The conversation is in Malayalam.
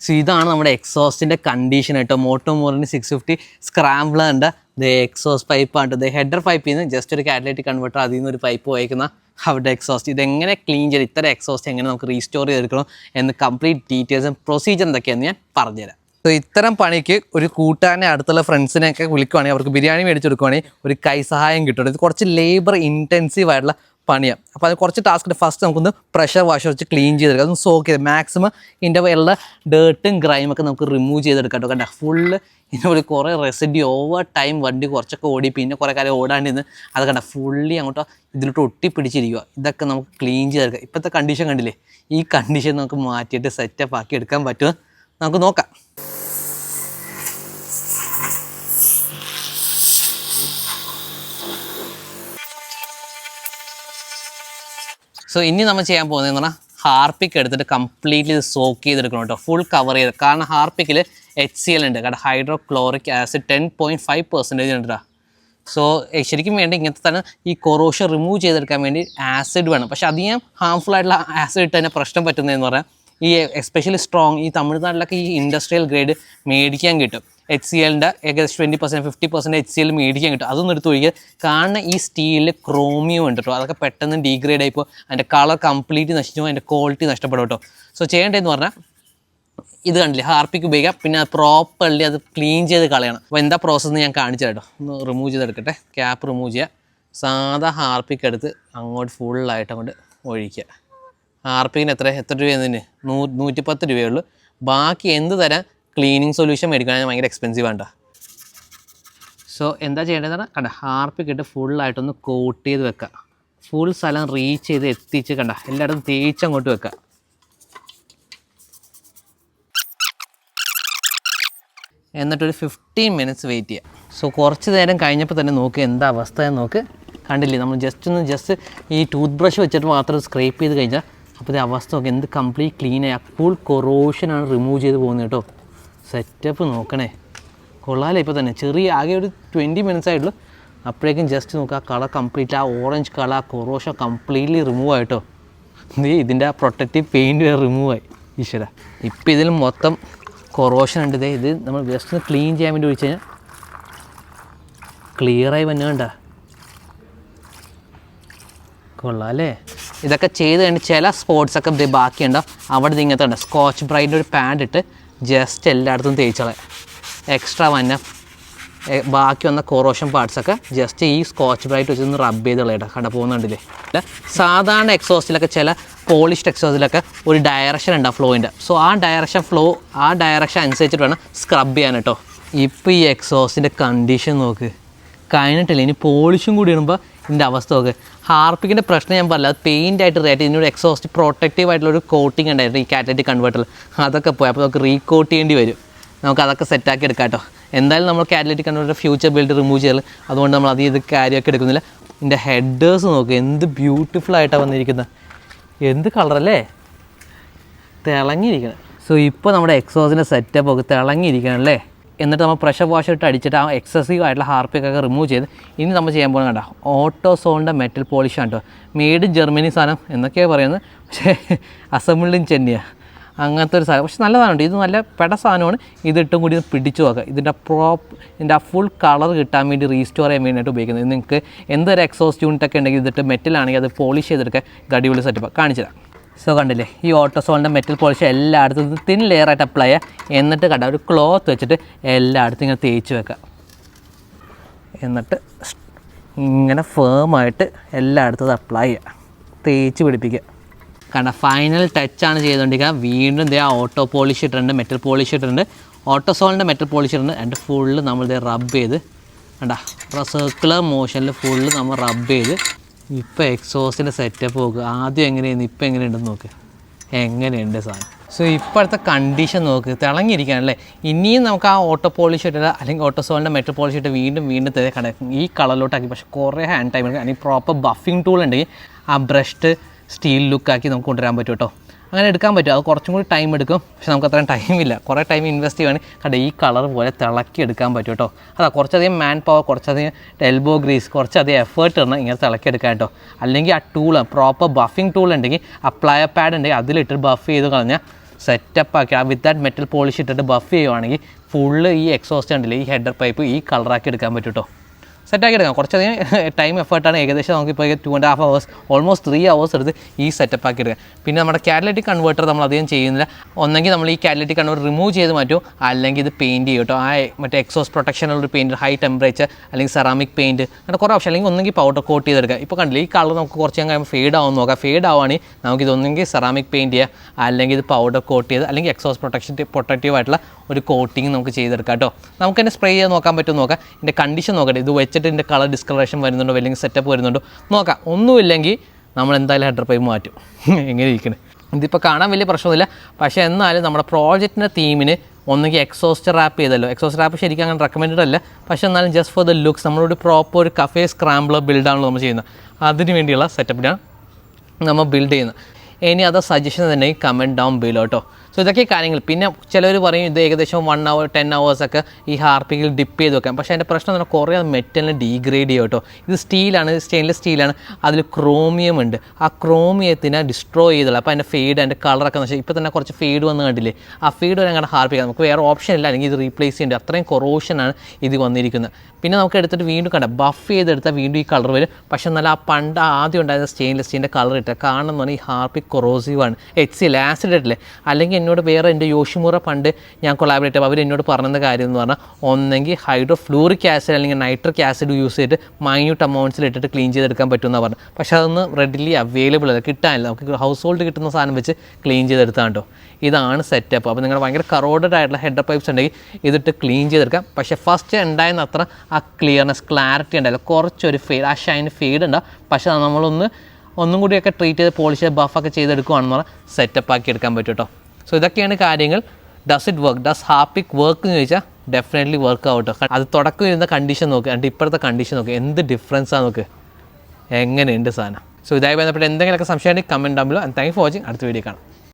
സോ ഇതാണ് നമ്മുടെ എക്സോസ്റ്റിന്റെ കണ്ടീഷൻ കേട്ടോ മോറിന് സിക്സ് ഫിഫ്റ്റി സ്ക്രാംബ്ലറിന്റെ ദ എക്സോസ് പൈപ്പാണ് ദ ഹെഡർ പൈപ്പിൽ നിന്ന് ജസ്റ്റ് ഒരു കാറ്റലറ്റിക് കൺവെർട്ടർ അതിൽ നിന്ന് ഒരു പൈപ്പ് വായിക്കുന്ന അവിടെ എക്സോസ്റ്റ് ഇതെങ്ങനെ ക്ലീൻ ചെയ്ത് ഇത്തരം എക്സോസ്റ്റ് എങ്ങനെ നമുക്ക് റീസ്റ്റോർ ചെയ്തെടുക്കണം എന്ന് കംപ്ലീറ്റ് ഡീറ്റെയിൽസും പ്രൊസീജിയർ എന്തൊക്കെയാണെന്ന് ഞാൻ പറഞ്ഞുതരാം. സോ ഇത്തരം പണിക്ക് ഒരു കൂട്ടാനെ അടുത്തുള്ള ഫ്രണ്ട്സിനെയൊക്കെ വിളിക്കുവാണെങ്കിൽ അവർക്ക് ബിരിയാണി മേടിച്ചെടുക്കുവാണെങ്കിൽ ഒരു കൈ സഹായം കിട്ടും ഇത് കുറച്ച് ലേബർ ഇന്റൻസീവ് ആയിട്ടുള്ള പണിയാണ് അപ്പോൾ അത് കുറച്ച് ടാസ്ക് ഫസ്റ്റ് നമുക്കൊന്ന് പ്രഷർ വാഷ് വെച്ച് ക്ലീൻ ചെയ്തെടുക്കാം. അതൊന്ന് സോക്ക് ചെയ്ത് മാക്സിമം ഇതിന്റെ ഉള്ള ഡേർട്ടും ഒക്കെ നമുക്ക് റിമൂവ് ചെയ്തെടുക്കാം കേട്ടോ. കണ്ട ഫുള്ള് ഇതിനൊരു കുറേ റെസിഡി ഓവർ ടൈം വണ്ടി കുറച്ചൊക്കെ ഓടി പിന്നെ കുറേ കാലം ഓടാണ്ടിരുന്ന് അത് കണ്ട ഫുള്ളി അങ്ങോട്ട് ഇതിലോട്ട് ഒട്ടിപ്പിടിച്ചിരിക്കുക ഇതൊക്കെ നമുക്ക് ക്ലീൻ ചെയ്തെടുക്കാം. ഇപ്പോഴത്തെ കണ്ടീഷൻ കണ്ടില്ലേ? ഈ കണ്ടീഷൻ നമുക്ക് മാറ്റിയിട്ട് സെറ്റപ്പ് ആക്കി എടുക്കാൻ പറ്റുമോ? നമുക്ക് നോക്കാം. സോ ഇനി നമ്മൾ ചെയ്യാൻ പോകുന്നതെന്ന് പറഞ്ഞാൽ ഹാർപ്പിക്ക് എടുത്തിട്ട് കംപ്ലീറ്റ്ലി സോക്ക് ചെയ്തെടുക്കണം കേട്ടോ. ഫുൾ കവർ ചെയ്ത്. കാരണം ഹാർപ്പിക്കിൽ എച്ച് സി എൽ ഉണ്ട്. കാരണം hydrochloric acid ten point five percentage ഉണ്ട് സോ ശരിക്കും വേണ്ടി ഇങ്ങനത്തെ തന്നെ ഈ കൊറോഷൻ റിമൂവ് ചെയ്തെടുക്കാൻ വേണ്ടി ആസിഡ് വേണം. പക്ഷെ അധികം ഹാംഫുൾ ആയിട്ടുള്ള ആസിഡ് ഇട്ട് തന്നെ പ്രശ്നം പറ്റുന്നതെന്ന് പറഞ്ഞാൽ ഈ എസ്പെഷ്യലി സ്ട്രോങ് ഈ തമിഴ്നാട്ടിലൊക്കെ ഈ ഇൻഡസ്ട്രിയൽ ഗ്രേഡ് മേടിക്കാൻ കിട്ടും. എച്ച് സി എല്ലിന്റെ ഏകദേശം twenty percent fifty percent H C L മേടിക്കാൻ കിട്ടും. അതൊന്നും എടുത്ത് ഒഴിക്കുക കാരണം ഈ സ്റ്റീലിൽ ക്രോമിയം ഉണ്ട് കേട്ടോ അതൊക്കെ പെട്ടെന്ന് ഡീഗ്രേഡ് ആയിപ്പോൾ അതിന്റെ കളർ കംപ്ലീറ്റ് നശിച്ചു അതിന്റെ ക്വാളിറ്റി നഷ്ടപ്പെടും കേട്ടോ സോ ചെയ്യേണ്ടതെന്ന് പറഞ്ഞാൽ ഇത് കണ്ടില്ലേ? ഹാർപ്പിക്ക് ഉപയോഗിക്കാം. പിന്നെ അത് പ്രോപ്പർലി അത് ക്ലീൻ ചെയ്ത് കളയണം. അപ്പോൾ എന്താ പ്രോസസ്സ് ഞാൻ കാണിച്ചു കേട്ടോ ഒന്ന് റിമൂവ് ചെയ്തെടുക്കട്ടെ ക്യാപ്പ് റിമൂവ് ചെയ്യുക സാധാ ഹാർപ്പിക്ക് എടുത്ത് അങ്ങോട്ട് ഫുള്ളായിട്ട് അങ്ങോട്ട് ഒഴിക്കുക. ഹാർപ്പിക്കിന് എത്ര? എത്ര രൂപയെന്നതിന് നൂ നൂറ്റിപ്പത്ത് രൂപയേ ബാക്കി എന്ത് തരം? ക്ലീനിങ് സൊല്യൂഷൻ മേടിക്കുകയാണെങ്കിൽ ഭയങ്കര എക്സ്പെൻസീവ് ആണ് സോ എന്താ ചെയ്യേണ്ടതെന്ന് കണ്ട ഹാർപ്പിക്ക് ഇട്ട് ഫുള്ളായിട്ടൊന്ന് കോട്ട് ചെയ്ത് വെക്കുക ഫുൾ സ്ഥലം റീച്ച് ചെയ്ത് എത്തിച്ച് കണ്ട എല്ലായിടത്തും തേച്ച് അങ്ങോട്ട് വെക്കുക എന്നിട്ടൊരു ഫിഫ്റ്റീൻ മിനിറ്റ്സ് വെയിറ്റ് ചെയ്യുക സോ കുറച്ച് നേരം കഴിഞ്ഞപ്പോൾ തന്നെ നോക്ക് എന്താ അവസ്ഥ എന്ന് നോക്ക് കണ്ടില്ലേ? നമ്മൾ ജസ്റ്റ് ഒന്ന് ജസ്റ്റ് ഈ ടൂത്ത് ബ്രഷ് വെച്ചിട്ട് മാത്രം സ്ക്രേപ്പ് ചെയ്ത് കഴിഞ്ഞാൽ അപ്പോൾ അവസ്ഥ നോക്കി എന്ത് കംപ്ലീറ്റ് ക്ലീൻ ആയി. ഫുൾ കൊറോഷനാണ് റിമൂവ് ചെയ്ത് പോകുന്നത് കേട്ടോ. സെറ്റപ്പ് നോക്കണേ. കൊള്ളാലേ ഇപ്പോൾ തന്നെ. ചെറിയ ആകെ ഒരു ട്വന്റി മിനിറ്റ്സ് ആയിട്ടുള്ളൂ. അപ്പോഴേക്കും ജസ്റ്റ് നോക്കുക ആ കളർ കംപ്ലീറ്റ് ആ ഓറഞ്ച് കളർ ആ കൊറോഷൻ കംപ്ലീറ്റ്ലി റിമൂവ് ആയിട്ടോ നീ ഇതിന്റെ ആ പ്രൊട്ടക്റ്റീവ് പെയിന്റ് റിമൂവ് ആയി. ഈശ്വര. ഇപ്പം ഇതിൽ മൊത്തം കൊറോഷൻ ഉണ്ട്. ഇതേ ഇത് നമ്മൾ ജസ്റ്റ് ഒന്ന് ക്ലീൻ ചെയ്യാൻ വേണ്ടി ഒഴിച്ച് കഴിഞ്ഞാൽ ക്ലിയറായി വന്നു കണ്ട. കൊള്ളാമല്ലേ ഇതൊക്കെ ചെയ്ത് കഴിഞ്ഞാൽ ചില സ്പോർട്സൊക്കെ ബാക്കിയുണ്ടാവും. അവിടെ ഇങ്ങനത്തെ ഉണ്ട് സ്കോച്ച് ബ്രൈഡിന്റെ ഒരു പാഡ് ഇട്ട് ജസ്റ്റ് എല്ലായിടത്തും തേച്ചോളെ. എക്സ്ട്രാ വന്ന ബാക്കി വന്ന കൊറോഷൻ പാർട്സൊക്കെ ജസ്റ്റ് ഈ സ്കോച്ച് ബ്രൈറ്റ് വെച്ചൊന്ന് റബ്ബ് ചെയ്ത് കളയട്ടെ കണ്ട പോകുന്നുണ്ടല്ലേ? അല്ല സാധാരണ എക്സോസ്റ്റിലൊക്കെ ചില പോളിഷ്ഡ് എക്സോസ്റ്റിലൊക്കെ ഒരു ഡയറക്ഷൻ ഉണ്ടാവും ഫ്ലോയിന്റെ സോ ആ ഡയറക്ഷൻ ഫ്ലോ ആ ഡയറക്ഷൻ അനുസരിച്ചിട്ട് വേണം സ്ക്രബ് ചെയ്യാൻ കേട്ടോ ഇപ്പോൾ ഈ എക്സോസ്റ്റിന്റെ കണ്ടീഷൻ നോക്ക്. കഴിഞ്ഞിട്ടില്ല ഇനി പോളിഷും കൂടി ഇടുമ്പോൾ ഇതിന്റെ അവസ്ഥ നോക്ക്. ഹാർപ്പിക്കിന്റെ പ്രശ്നം ഞാൻ പറഞ്ഞില്ല അത് പെയിന്റ് ആയിട്ട് റേറ്റ് ഇതിനൊരു എക്സോസ്റ്റ് പ്രൊട്ടക്റ്റീവ് ആയിട്ടുള്ള ഒരു കോട്ടിംഗ് ഉണ്ടായിരുന്നു ഈ കാറ്റഡി കൺവേർട്ടറിൽ അതൊക്കെ പോയി. അപ്പോൾ നമുക്ക് റീകോട്ട് ചെയ്യേണ്ടി വരും. നമുക്ക് അതൊക്കെ സെറ്റാക്കി എടുക്കാം കേട്ടോ. എന്തായാലും നമ്മൾ catalytic converter future build remove ചെയ്യൽ അതുകൊണ്ട് നമ്മൾ അത് ഇത് കാര്യമൊക്കെ എടുക്കുന്നില്ല. ഇതിന്റെ ഹെഡേഴ്സ് നോക്കുക എന്ത് ബ്യൂട്ടിഫുൾ ആയിട്ടാണ് വന്നിരിക്കുന്നത് എന്ത് കളറല്ലേ തിളങ്ങിയിരിക്കണം. സോ ഇപ്പോൾ നമ്മുടെ എക്സോസിന്റെ സെറ്റപ്പ് ഒക്കെ തിളങ്ങിയിരിക്കണം അല്ലേ എന്നിട്ട് നമ്മൾ പ്രഷർ വാഷർ ഇട്ട് അടിച്ചിട്ട് ആ എക്സസീവ് ആയിട്ടുള്ള ഹാർപ്പിക്കൊക്കെ റിമൂവ് ചെയ്ത് ഇനി നമ്മൾ ചെയ്യാൻ പോകുന്നത് കണ്ട? ഓട്ടോസോണിന്റെ മെറ്റൽ പോളിഷാണ് കേട്ടോ മെയ്ഡ് ജർമ്മനി സാധനം എന്നൊക്കെയാണ് പറയുന്നത്. പക്ഷേ അസംബിൾഡ് ഇൻ അങ്ങനത്തെ ഒരു സാധനം. പക്ഷെ നല്ലതാണ് ഇത് നല്ല പെട സാധനമാണ്. ഇതിട്ടും കൂടി പിടിച്ചു നോക്കുക ഇതിന്റെ പ്രോപ്പ് ഇതിന്റെ ആ ഫുൾ കളർ കിട്ടാൻ വേണ്ടി റീസ്റ്റോർ ചെയ്യാൻ വേണ്ടിയിട്ട് ഉപയോഗിക്കുന്നത്. നിങ്ങൾക്ക് എന്തൊരു എക്സോസ്റ്റ് യൂണിറ്റ് ഒക്കെ ഉണ്ടെങ്കിൽ ഇതിട്ട് മെറ്റലാണെങ്കിൽ അത് പോളിഷ് ചെയ്തെടുക്കുക ഗടിപൊളി സെറ്റപ്പ് കാണിച്ചു തരാം സോ കണ്ടില്ലേ ഈ ഓട്ടോസോളിന്റെ മെറ്റൽ പോളിഷ് എല്ലായിടത്തും തിൻ ലെയറായിട്ട് അപ്ലൈ ചെയ്യുക എന്നിട്ട് കണ്ട ഒരു ക്ലോത്ത് വെച്ചിട്ട് എല്ലായിടത്തും ഇങ്ങനെ തേച്ച് വെക്കുക. എന്നിട്ട് ഇങ്ങനെ ഫേമായിട്ട് എല്ലായിടത്തും അത് അപ്ലൈ ചെയ്യുക. തേച്ച് പിടിപ്പിക്കുക. കണ്ട ഫൈനൽ ടച്ചാണ് ചെയ്തുകൊണ്ടിരിക്കുക വീണ്ടും ഇതേ ഓട്ടോ പോളിഷ് ഇട്ടിട്ടുണ്ട് മെറ്റൽ പോളിഷ് ഇട്ടിട്ടുണ്ട്. ഓട്ടോസോളിന്റെ മെറ്റൽ പോളിഷ് ഇട്ടിട്ടുണ്ട്. അതിന്റെ ഫുള്ള് നമ്മൾ ഇതേ റബ്ബ് ചെയ്ത് കണ്ട സർക്കുലർ മോഷനിൽ ഫുള്ള് നമ്മൾ റബ്ബ് ചെയ്ത് ഇപ്പോൾ എക്സോസിന്റെ സെറ്റപ്പ് നോക്കുക ആദ്യം എങ്ങനെയായിരുന്നു? ഇപ്പോൾ എങ്ങനെയുണ്ടെന്ന് നോക്ക്. എങ്ങനെയുണ്ട് സാധനം? സോ ഇപ്പോഴത്തെ കണ്ടീഷൻ നോക്ക്. തിളങ്ങിയിരിക്കുകയാണല്ലേ ഇനിയും നമുക്ക് ആ ഓട്ടോ പോളിഷ് ഇട്ടിട്ട് അല്ലെങ്കിൽ ഓട്ടോസോളിന്റെ മെറ്റൽ പോളിഷ് ഇട്ട് വീണ്ടും വീണ്ടും തേ കട ഈ കളറിലോട്ടാക്കി. പക്ഷേ കുറേ ഹാൻഡ് ടൈം എടുക്കും. അല്ലെങ്കിൽ പ്രോപ്പർ ബഫിംഗ് ടൂൾ ഉണ്ടെങ്കിൽ ആ ബ്രഷ്ഡ് സ്റ്റീൽ ലുക്കാക്കി നമുക്ക് കൊണ്ടുവരാൻ പറ്റും കേട്ടോ. അങ്ങനെ എടുക്കാൻ പറ്റും. അത് കുറച്ചും കൂടി ടൈം എടുക്കും. പക്ഷെ നമുക്ക് അത്രയും ടൈമില്ല കുറേ ടൈം ഇൻവെസ്റ്റ് ചെയ്യുവാണെങ്കിൽ കണ്ട ഈ കളർ പോലെ തിളക്കി എടുക്കാൻ പറ്റും കേട്ടോ. അതാ കുറച്ചധികം മാൻ പവർ കുറച്ചധികം എൽബോ ഗ്രീസ് കുറച്ചധികം എഫേർട്ട് ഇടണം ഇങ്ങനെ തിളക്കി എടുക്കാൻ കേട്ടോ. അല്ലെങ്കിൽ ആ ടൂൾ പ്രോപ്പർ ബഫിംഗ് ടൂൾ ഉണ്ടെങ്കിൽ അപ്ലയർ പാഡ് ഉണ്ടെങ്കിൽ അതിലിട്ട് ബഫ് ചെയ്ത് കളഞ്ഞാൽ സെറ്റപ്പ് ആക്കി. ആ വിത്ത് ദാറ്റ് മെറ്റൽ പോളിഷ് ഇട്ടിട്ട് ബഫ് ചെയ്യുവാണെങ്കിൽ ഫുള്ള് ഈ എക്സോസ്റ്റ് ഉണ്ടല്ലേ ഈ ഹെഡർ പൈപ്പ് ഈ കളറാക്കി എടുക്കാൻ പറ്റും കേട്ടോ. സെറ്റാക്കി എടുക്കാം കുറച്ചധികം ടൈം എഫേർട്ടാണ് ഏകദേശം നമുക്കിപ്പോൾ two and half hours almost three hours എടുത്ത് ഈ സെറ്റപ്പ് ആക്കി എടുക്കാം. പിന്നെ നമ്മുടെ കാറ്റലറ്റിക് കൺവേർട്ടർ നമ്മൾ അധികം ചെയ്യുന്നില്ല. ഒന്നെങ്കിൽ നമ്മൾ ഈ കാറ്റലറ്റിക് കൺവേർട്ടർ റിമൂവ് ചെയ്ത് മാറ്റും. അല്ലെങ്കിൽ ഇത് പെയിന്റ് ചെയ്യും കേട്ടോ ആ മറ്റേ എക്സോസ് പ്രൊട്ടക്ഷനുള്ള ഒരു പെയിന്റ് ഹൈ ടെമ്പറേച്ചർ അല്ലെങ്കിൽ സെറാമിക് പെയിന്റ് അങ്ങനെ കുറേ ഓപ്ഷൻ അല്ലെങ്കിൽ ഒന്നെങ്കിൽ പൗഡർ കോട്ട് ചെയ്തെടുക്കാം. ഇപ്പോൾ കണ്ടില്ല ഈ കളർ നമുക്ക് കുറച്ച് കഴിയുമ്പോൾ ഫേഡ് ആവും നോക്കാം. ഫേഡ് ആവുകയാണെങ്കിൽ നമുക്കിതൊന്നെങ്കിൽ സെറാമിക് പെയിന്റ് ചെയ്യുക അല്ലെങ്കിൽ ഇത് പൗഡർ കോട്ട് ചെയ്ത് അല്ലെങ്കിൽ എക്സോസ് പ്രൊട്ടക്ഷൻ പ്രൊട്ടക്റ്റീവ് ആയിട്ടുള്ള ഒരു കോട്ടിങ് നമുക്ക് ചെയ്തെടുക്കാം കേട്ടോ. നമുക്ക് തന്നെ സ്പ്രേ ചെയ്യാൻ നോക്കാൻ പറ്റുമോ നോക്കാം. ഇതിന്റെ കണ്ടീഷൻ നോക്കട്ടെ. ഇത് വെച്ചിട്ട് ഇതിന്റെ കളർ ഡിസ്കളറേഷൻ വരുന്നുണ്ടോ അല്ലെങ്കിൽ സെറ്റപ്പ് വരുന്നുണ്ടോ? നോക്കാം. ഒന്നുമില്ലെങ്കിൽ നമ്മൾ എന്തായാലും ഹെഡർ പൈപ്പ് മാറ്റും. എങ്ങനെ ഇരിക്കണേ? ഇതിപ്പോൾ കാണാൻ വലിയ പ്രശ്നമൊന്നുമില്ല. പക്ഷേ എന്നാലും നമ്മുടെ പ്രോജക്റ്റിന്റെ തീമിന് ഒന്നുകിൽ എക്സോസ്റ്റർ റാപ്പ് ചെയ്തല്ലോ. എക്സോസ്റ്റർ റാപ്പ് ശരിക്കും അങ്ങനെ റെക്കമെൻഡഡ് അല്ല. പക്ഷേ എന്നാലും ജസ്റ്റ് ഫോർ ദ ലുക്സ് നമ്മളൊരു പ്രോപ്പർ ഒരു കഫേ സ്ക്രാമ്പിളർ ബിൽഡാണല്ലോ നമ്മൾ ചെയ്യുന്നത്. അതിന് വേണ്ടിയുള്ള സെറ്റപ്പിലാണ് നമ്മൾ ബിൽഡ് ചെയ്യുന്നത്. ഇനി അതർ സജഷൻ തന്നെ കമന്റ് ഡൗൺ ബിലോ കേട്ടോ. സോ ഇതൊക്കെ കാര്യങ്ങൾ. പിന്നെ ചിലർ പറയും ഇത് ഏകദേശം വൺ അവർ ടെൻ ഒക്കെ ഈ ഹാർപ്പിക്കിൽ ഡിപ്പ് ചെയ്ത് വെക്കാം പക്ഷേ അതിന്റെ പ്രശ്നം എന്ന് കുറേ അത് മെറ്റലിനെ ഡീഗ്രേഡ് ചെയ്യും കേട്ടോ. ഇത് സ്റ്റീലാണ് സ്റ്റെയിൻലെസ് സ്റ്റീലാണ് അതിൽ ക്രോമിയം ഉണ്ട്. ആ ക്രോമിയത്തിനെ ഡിസ്ട്രോയ് ചെയ്തുള്ള അപ്പോൾ അതിന്റെ ഫീഡ് അതിന്റെ കളറൊക്കെ നശിച്ചു. ഇപ്പോൾ തന്നെ കുറച്ച് ഫീഡ് വന്ന് കണ്ടില്ലേ? ആ ഫീഡ് വരെ അങ്ങനെ ഹാർപ്പിക്കാം നമുക്ക് വേറെ ഓപ്ഷൻ ഇല്ല. അല്ലെങ്കിൽ ഇത് റീപ്ലേസ് ചെയ്യേണ്ടത് അത്രയും കൊറോഷനാണ് ഇത് വന്നിരിക്കുന്നത്. പിന്നെ നമുക്ക് എടുത്തിട്ട് വീണ്ടും കണ്ട ബഫ് ചെയ്തെടുത്താൽ വീണ്ടും ഈ കളർ വരും. പക്ഷേ നല്ല ആ പണ്ട് ആദ്യം ഉണ്ടായിരുന്ന സ്റ്റെയിൻലെസ് സ്റ്റീലിന്റെ കളർ ഇട്ട കാരണം എന്ന് പറഞ്ഞാൽ ഈ ഹാർപ്പിക് കൊറോസീവ് ആണ്. എച്ച് സി ആസിഡ് ഇട്ടില്ലേ അല്ലെങ്കിൽ എന്നോട് വേറെ എന്റെ യോഷിമുറ പണ്ട് ഞാൻ കൊളാബറേറ്റ് ചെയ്തപ്പോൾ അവർ എന്നോട് പറഞ്ഞ കാര്യം എന്ന് പറഞ്ഞാൽ ഒന്നെങ്കിൽ ഹൈഡ്രോ ഫ്ലൂറിക് ആസിഡ് അല്ലെങ്കിൽ നൈട്രിക് ആസിഡ് യൂസ് ചെയ്തിട്ട് മൈന്യൂട്ട് അമൗണ്ട്സിൽ ഇട്ടിട്ട് ക്ലീൻ ചെയ്തെടുക്കാൻ പറ്റുമെന്നാണ് പറഞ്ഞത്. പക്ഷേ അതൊന്ന് റെഡിലി അവൈലബിൾ അല്ല കിട്ടാനില്ല. നമുക്ക് ഹൗസ് ഹോൾഡ് കിട്ടുന്ന സാധനം വെച്ച് ക്ലീൻ ചെയ്തെടുത്താൽ കേട്ടോ ഇതാണ് സെറ്റപ്പ് അപ്പോൾ നിങ്ങൾ ഭയങ്കര കറോഡഡ് ആയിട്ടുള്ള ഹെഡ് പൈപ്സ് ഉണ്ടെങ്കിൽ ഇതിട്ട് ക്ലീൻ ചെയ്തെടുക്കാം. പക്ഷേ ഫസ്റ്റ് ഉണ്ടായിരുന്ന അത്ര ആ ക്ലിയർനെസ് ക്ലാരിറ്റി ഉണ്ടായില്ല. കുറച്ചൊരു ഫെയ്ഡ് ആ ഷൈൻ ഫെയ്ഡ് ഉണ്ടാവും പക്ഷേ നമ്മളൊന്ന് ഒന്നും കൂടിയൊക്കെ ട്രീറ്റ് ചെയ്ത് പോളിഷ് ബഫൊക്കെ ചെയ്തെടുക്കുകയാണെന്ന് പറഞ്ഞാൽ സെറ്റപ്പ് ആക്കി എടുക്കാൻ പറ്റും കേട്ടോ. സോ ഇതൊക്കെയാണ് കാര്യങ്ങൾ. Does it work does ഹാപ്പിക് work എന്ന് ചോദിച്ചാൽ ഡെഫിനറ്റ്ലി വർക്ക് ഔട്ട് അത് തുടക്കം ഇരുന്ന കണ്ടീഷൻ നോക്ക് എന്നിട്ട് ഇപ്പോഴത്തെ കണ്ടീഷൻ നോക്ക്. എന്ത് ഡിഫറൻസാണ് നോക്ക്? എങ്ങനെയുണ്ട് സാധനം? സോ ഇതായി ബന്ധപ്പെട്ട് എന്തെങ്കിലുമൊക്കെ സംശയമാണെങ്കിൽ comment down and thank for watching അടുത്ത വീഡിയോ കാണാം.